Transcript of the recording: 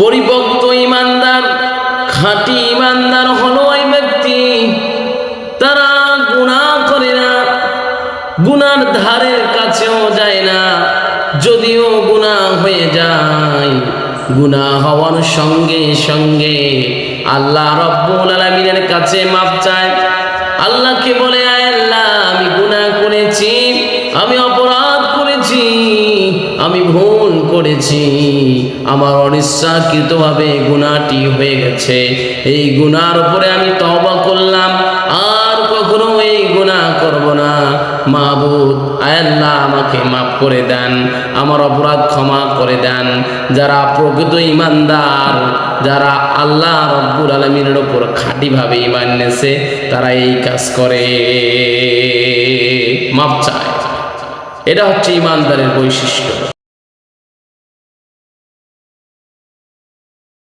পরিপক্ত ইমানদার, খাঁটি ইমানদার হলো ওই ব্যক্তি। তারা গুনাহ করে না, গুনার ধারের কাছেও যায় না। যদিও গুনাহ হয়ে যায়, গুনাহ হওয়ার সঙ্গে সঙ্গে আল্লাহ রব্বুল আলমিনের কাছে মাপ চায়। আল্লাহকে বলে আমি ভুল করেছি। আমার অনিচ্ছাকৃতভাবে গুণাটি হয়ে গেছে। এই গুনার উপরে আমি তবা করলাম। আর কখনো এই গুনাহ করব না। মাহবুদ আয়াল্লাহ আমাকে মাফ করে দেন। আমার অপরাধ ক্ষমা করে দেন। যারা প্রকৃত ইমানদার, যারা আল্লাহ রব্বুল আলমিনের ওপর খাঁটিভাবে ইমান নেছে তারা এই কাজ করে। মাপ চায়। এটা হচ্ছে ইমানদারের বৈশিষ্ট্য।